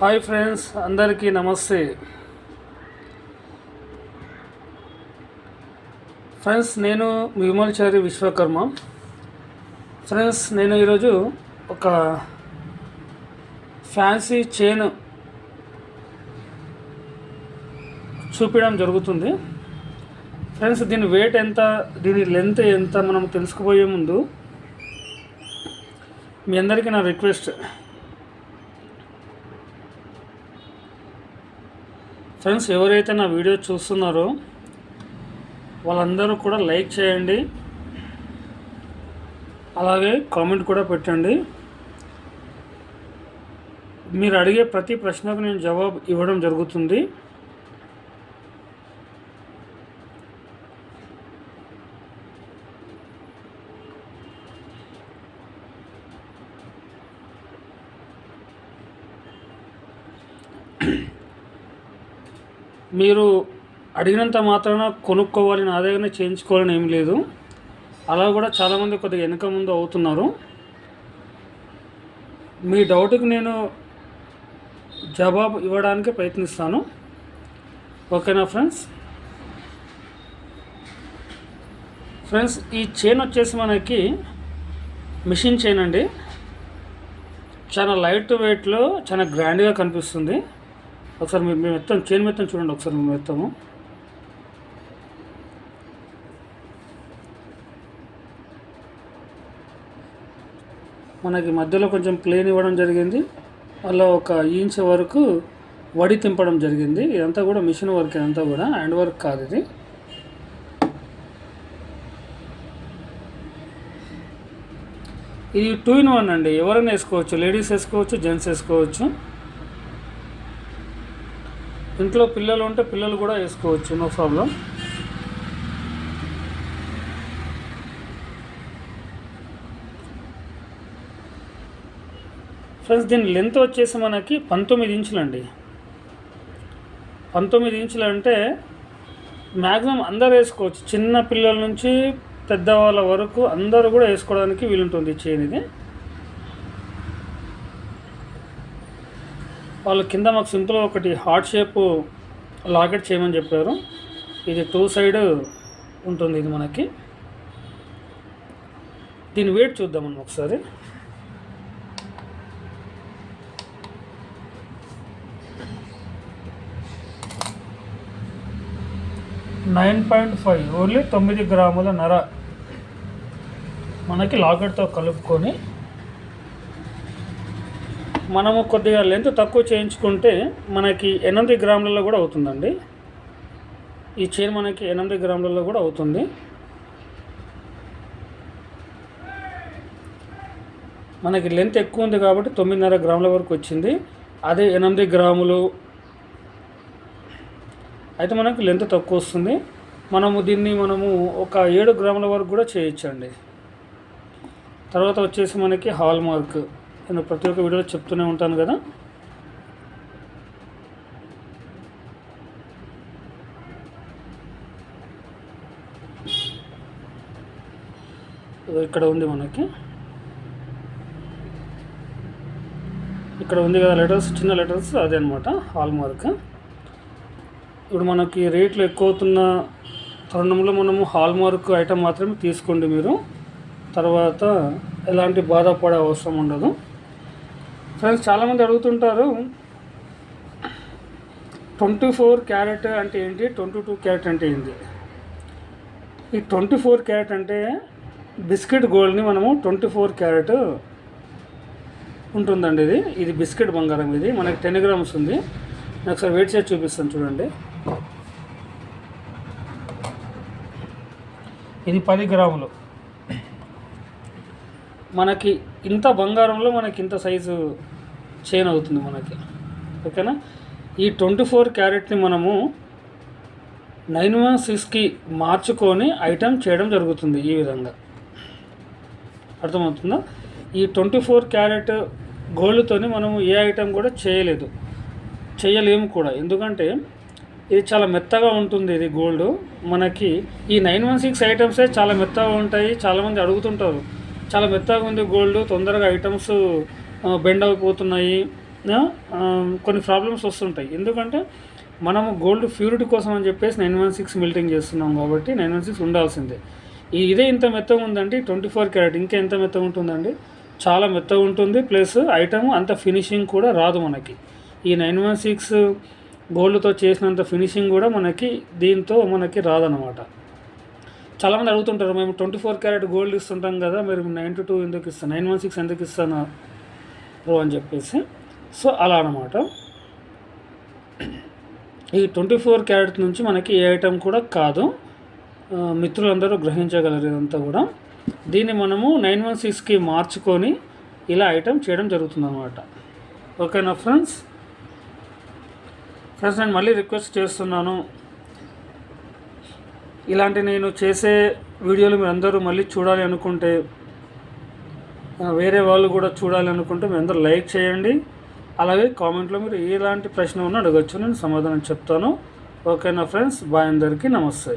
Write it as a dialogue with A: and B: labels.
A: Hi friends అందరికీ నమస్తే. Friends నేను మీ విమల్చారి విశ్వకర్మ. ఫ్రెండ్స్ నేను ఈరోజు ఒక ఫ్యాన్సీ చైన్ చూపించడం జరుగుతుంది. ఫ్రెండ్స్ దీని వెయిట్ ఎంత దీని లెంత్ ఎంత మనం తెలుసుకుపోయే ముందు మీ అందరికీ నా రిక్వెస్ట్ ఫ్రెండ్స్ ఎవరైతే నా వీడియో చూస్తున్నారో వాళ్ళందరూ కూడా లైక్ చేయండి. అలాగే కామెంట్ కూడా పెట్టండి. మీరు అడిగే ప్రతి ప్రశ్నకు నేను జవాబు ఇవ్వడం జరుగుతుంది. మీరు అడిగినంత మాత్రాన కొనుక్కోవాలి నా దగ్గరనే చేయించుకోవాలని ఏం లేదు. అలా కూడా చాలామంది కొద్దిగా వెనక ముందు అవుతున్నారు. మీ డౌట్కి నేను జవాబు ఇవ్వడానికి ప్రయత్నిస్తాను. ఓకేనా ఫ్రెండ్స్? ఫ్రెండ్స్ ఈ చైన్ వచ్చేసి మనకి మిషన్ చైన్ అండి. చాలా లైట్ వెయిట్లో చాలా గ్రాండ్గా కనిపిస్తుంది. ఒకసారి మేము మేము ఎత్తాం చైన్ మెత్తం చూడండి ఒకసారి మేము ఎత్తాము. మనకి మధ్యలో కొంచెం ప్లేన్ ఇవ్వడం జరిగింది. అలా ఒక ఇంచ్ వరకు వడి తింపడం జరిగింది. ఇదంతా కూడా మిషన్ వర్క్ ఇదంతా కూడా హ్యాండ్ వర్క్ కాదు ఇది. ఇది టూ ఇన్ వన్ అండి. ఎవరైనా వేసుకోవచ్చు లేడీస్ వేసుకోవచ్చు జెంట్స్ వేసుకోవచ్చు. ఇంట్లో పిల్లలు ఉంటే పిల్లలు కూడా వేసుకోవచ్చు నో ప్రాబ్లం. ఫ్రెండ్స్ దీని లెంత్ వచ్చేసి మనకి పంతొమ్మిది ఇంచులు అండి పంతొమ్మిది ఇంచులు అంటే మ్యాక్సిమం అందరు వేసుకోవచ్చు. చిన్న పిల్లల నుంచి పెద్దవాళ్ళ వరకు అందరూ కూడా వేసుకోవడానికి వీలుంటుంది చైన్ ఇది. వాళ్ళు కింద మాకు సింపుల్గా ఒకటి హార్ట్ షేప్ లాకెట్ చేయమని చెప్పారు. ఇది టూ సైడ్ ఉంటుంది ఇది మనకి. దీని వెయిట్ చూద్దాం మనం ఒకసారి. నైన్ పాయింట్ ఫైవ్ ఓన్లీ తొమ్మిది గ్రాముల నర మనకి లాకెట్తో కలుపుకొని మనము కొద్దిగా లెంత్ తక్కువ చేయించుకుంటే మనకి ఎనిమిది గ్రాములలో కూడా అవుతుందండి. ఈ చైన్ మనకి ఎనిమిది గ్రాములలో కూడా అవుతుంది. మనకి లెంత్ ఎక్కువ ఉంది కాబట్టి తొమ్మిదిన్నర గ్రాముల వరకు వచ్చింది. అదే ఎనిమిది గ్రాములు. అయితే మనకి లెంత్ తక్కువ వస్తుంది. మనము దీన్ని మనము ఒక ఏడు గ్రాముల వరకు కూడా చేయొచ్చండి. తర్వాత వచ్చేసి మనకి హాల్ మార్క్ నేను ప్రతి ఒక్క వీడియోలో చెప్తూనే ఉంటాను కదా. ఇక్కడ ఉంది మనకి. ఇక్కడ ఉంది కదా లెటర్స్ చిన్న లెటర్స్ అదే అనమాట హాల్ మార్క్ ఇప్పుడు మనకి రేట్లు ఎక్కువ అవుతున్న తరుణంలో మనము హాల్ మార్క్ ఐటమ్ మాత్రమే తీసుకోండి మీరు. తర్వాత ఎలాంటి బాధపడే అవసరం ఉండదు. ఫ్రెండ్స్ చాలామంది అడుగుతుంటారు ట్వంటీ ఫోర్ క్యారెట్ అంటే ఏంటి? ట్వంటీ టూ క్యారెట్ అంటే ఏంటి? ఈ ట్వంటీ ఫోర్ క్యారెట్ అంటే బిస్కెట్ గోల్డ్ని మనము ట్వంటీ ఫోర్ క్యారెట్ ఉంటుందండి ఇది. ఇది బిస్కెట్ బంగారం ఇది. మనకి టెన్ గ్రామ్స్ ఉంది. నేను ఒకసారి వెయిట్ చేసి చూపిస్తాను చూడండి. ఇది పది గ్రాములు. మనకి ఇంత బంగారంలో మనకి ఇంత సైజు చైన్ అవుతుంది మనకి. ఓకేనా? ఈ ట్వంటీ ఫోర్ క్యారెట్ని మనము నైన్ వన్ సిక్స్కి మార్చుకొని ఐటెం చేయడం జరుగుతుంది ఈ విధంగా. అర్థమవుతుందా? ఈ ట్వంటీ ఫోర్ క్యారెట్ గోల్డ్తోని మనము ఏ ఐటెం కూడా చేయలేదు. చేయలేము కూడా. ఎందుకంటే ఇది చాలా మెత్తగా ఉంటుంది ఇది గోల్డ్. మనకి ఈ నైన్ వన్ సిక్స్ ఐటమ్సే చాలా మెత్తగా ఉంటాయి. చాలామంది అడుగుతుంటారు చాలా మెత్తగా ఉంది గోల్డ్ తొందరగా ఐటమ్స్ బెండ్ అయిపోతున్నాయి. కొన్ని ప్రాబ్లమ్స్ వస్తుంటాయి. ఎందుకంటే మనము గోల్డ్ ప్యూరిటీ కోసం అని చెప్పేసి నైన్ వన్ సిక్స్ మిల్టింగ్ చేస్తున్నాం కాబట్టి నైన్ వన్ సిక్స్ ఉండాల్సిందే. ఈ ఇదే ఇంత మెత్తగా ఉందండి ట్వంటీ ఫోర్ క్యారెట్ ఇంకా ఎంత మెత్తగా ఉంటుందండి? చాలా మెత్తగా ఉంటుంది. ప్లస్ ఐటమ్ అంత ఫినిషింగ్ కూడా రాదు మనకి. ఈ నైన్ వన్ సిక్స్ గోల్డ్తో చేసినంత ఫినిషింగ్ కూడా మనకి దీంతో మనకి రాదనమాట చాలామంది అడుగుతుంటారు మేము ట్వంటీ ఫోర్ క్యారెట్ గోల్డ్ ఇస్తుంటాం కదా మీరు నైన్ టు టూ ఎందుకు ఇస్తాను నైన్ వన్ సిక్స్ ఎందుకు ఇస్తాను అని చెప్పేసి. సో అలా అనమాట ఈ ట్వంటీ ఫోర్ క్యారెట్ నుంచి మనకి ఏ ఐటెం కూడా కాదు. మిత్రులందరూ గ్రహించగలరు ఇదంతా కూడా. దీన్ని మనము నైన్ వన్ సిక్స్కి మార్చుకొని ఇలా ఐటెం చేయడం జరుగుతుందన్నమాట. ఓకేనా ఫ్రెండ్స్? ఫ్రెండ్స్ నేను మళ్ళీ రిక్వెస్ట్ చేస్తున్నాను. ఇలాంటి నేను చేసే వీడియోలు మీరు అందరూ మళ్ళీ చూడాలి అనుకుంటే వేరే వాళ్ళు కూడా చూడాలి అనుకుంటే మీరు అందరూ లైక్ చేయండి. అలాగే కామెంట్లో మీరు ఎలాంటి ప్రశ్న ఉన్నా అడగచ్చు నేను సమాధానం చెప్తాను. ఓకేనా ఫ్రెండ్స్? బాయ్ అందరికీ నమస్తే.